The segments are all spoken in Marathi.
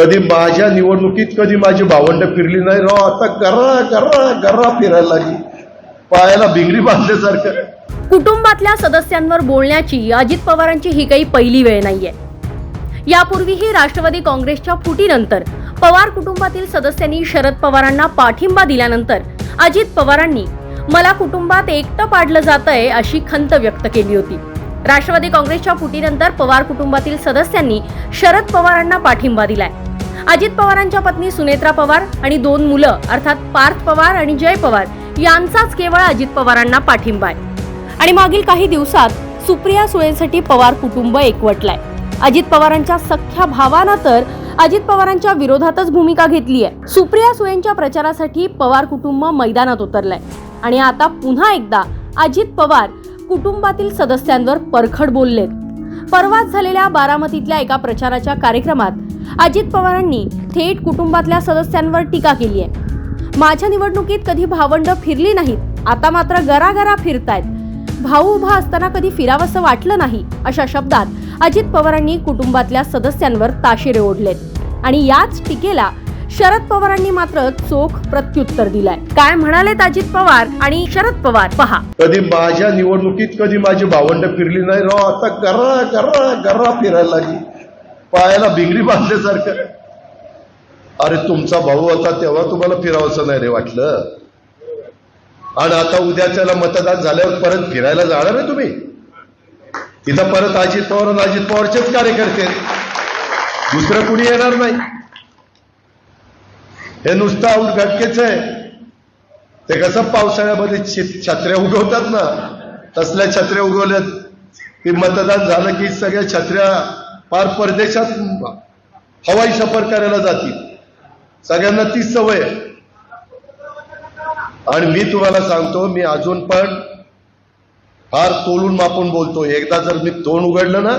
कधी माझ्या निवडणुकीत कधी माझी भावंड फिरली नाही. राव आता करा करा करा फिरायला लागली. पायाला भिंगरी बांधल्यासारखं. कुटुंबातल्या सदस्यांवर बोलण्याची अजित पवारांची ही काही पहिली वेळ नाहीये. यापूर्वीही राष्ट्रवादी काँग्रेसच्या फुटीनंतर पवार कुटुंबातील सदस्यांनी शरद पवारांना पाठिंबा दिल्यानंतर अजित पवारांनी मला कुटुंबात एकटं पाडलं जातंय अशी खंत व्यक्त केली होती. राष्ट्रवादी काँग्रेसच्या फुटीनंतर पवार कुटुंबातील सदस्यांनी शरद पवारांना पाठिंबा दिलाय. अजित पवारांच्या पत्नी सुनेत्रा पवार आणि दोन मुलं अर्थात पार्थ पवार आणि जय पवार यांचाच केवळ अजित पवारांना पाठिंबा आहे. आणि मागील काही दिवसात सुप्रिया सुळेंसाठी पवार कुटुंब एकवटलाय. अजित पवारांच्या सख्ख्या भावानं तर अजित पवारांच्या विरोधातच भूमिका घेतली आहे सुप्रिया सुळेंच्या प्रचारासाठी पवार कुटुंब मैदानात उतरलंय. आणि आता पुन्हा एकदा अजित पवार कुटुंबातील सदस्यांवर परखड बोललेत. परवाच झालेल्या बारामतीतल्या एका प्रचाराच्या कार्यक्रमात अजित पवारांनी थेट कुटुंबातल्या सदस्यांवर टीका केली आहे. माझ्या निवडणुकीत कधी भावंड फिरली नाहीत आता मात्र गरागरा फिरतायत. भाऊ उभा असताना कधी फिरावंसं वाटलं नाही अशा शब्दात अजित पवारांनी कुटुंबातल्या सदस्यांवर ताशेरे ओढलेत. आणि याच टीकेला शरद पवारांनी मात्र चोख प्रत्युत्तर दिलाय. काय म्हणालेत अजित पवार आणि शरद पवार? पहा. कधी माझ्या निवडणुकीत कधी माझी भावंड फिरली नाही राव आता गर्रा गर्रा गर्रा फिरायला लागली. पायाला भिंगरी बांधल्यासारखं अरे तुमचा भाऊ होता तेव्हा तुम्हाला फिरावंसं नाही रे वाटलं? आणि आता उद्याच्याला मतदान झाल्यावर परत फिरायला जाणार आहे तुम्ही? तिथं परत अजित पवार आणि अजित पवारचेच कार्यकर्ते दुसरं कुणी येणार नाही. हे नुसतं आऊट घटकेच आहे. ते कसं पावसाळ्यामध्ये छत्र्या उगवतात ना? तसल्या छत्र्या उगवल्यात. की मतदान झालं की सगळ्या छत्र्या फार परदेशात हवाई सफर करायला जातील. सगळ्यांना तीच सवय आहे. आणि मी तुम्हाला सांगतो मी अजून पण फार तोलून मापून बोलतो. एकदा जर मी तोंड उघडलं ना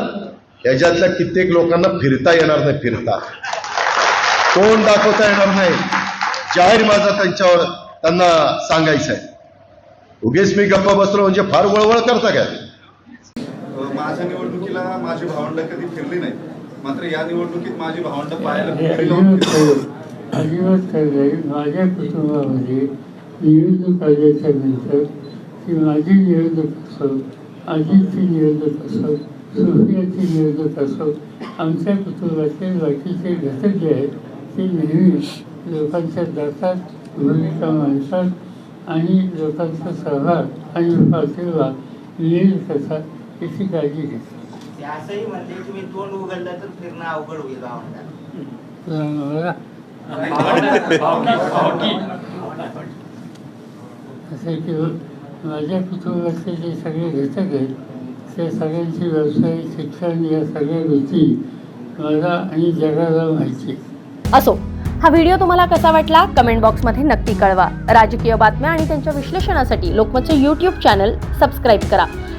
ह्याच्यातल्या कित्येक लोकांना फिरता येणार नाही फिरता. तोंड दाखवता येणार नाही. जाहीर माझा त्यांच्यावर त्यांना सांगायचं आहे उगेच मी गप्पा बसलो म्हणजे फार वळवळ करता काय? माझ्या निवडणुकीला माझी भावंड कधी फिरली नाही मात्र या निवडणुकीत माझी भावंड अजिबात नाही. माझ्या कुटुंबामध्ये निवडणूक आल्याच्यानंतर ती माझी निवडणूक असो अजितची निवडणूक असो सुप्रियाची निवडणूक असो आमच्या कुटुंबाचे बाकीचे घटक जे आहेत ते नेहमी लोकांच्या जातात भूमिका मांडतात आणि लोकांचा सहभाग आणि पाठिंबा मिळेल कसा याची काळजी घेतात ते असंही म्हणते तुम्ही तोंड उघडलं तर फिरणं अवघड होईल असं की माझ्या कुटुंबातले जे सगळे घटक आहेत त्या सगळ्यांची व्यवसाय शिक्षण या सगळ्या गोष्टी मला आणि जगाला माहिती आहे. असो हा व्हिडिओ तुम्हाला कसा वाटला कमेंट बॉक्समध्ये नक्की कळवा. राजकीय बातम्या आणि त्यांच्या विश्लेषणासाठी लोकमतचे यूट्यूब चॅनल सबस्क्राईब करा.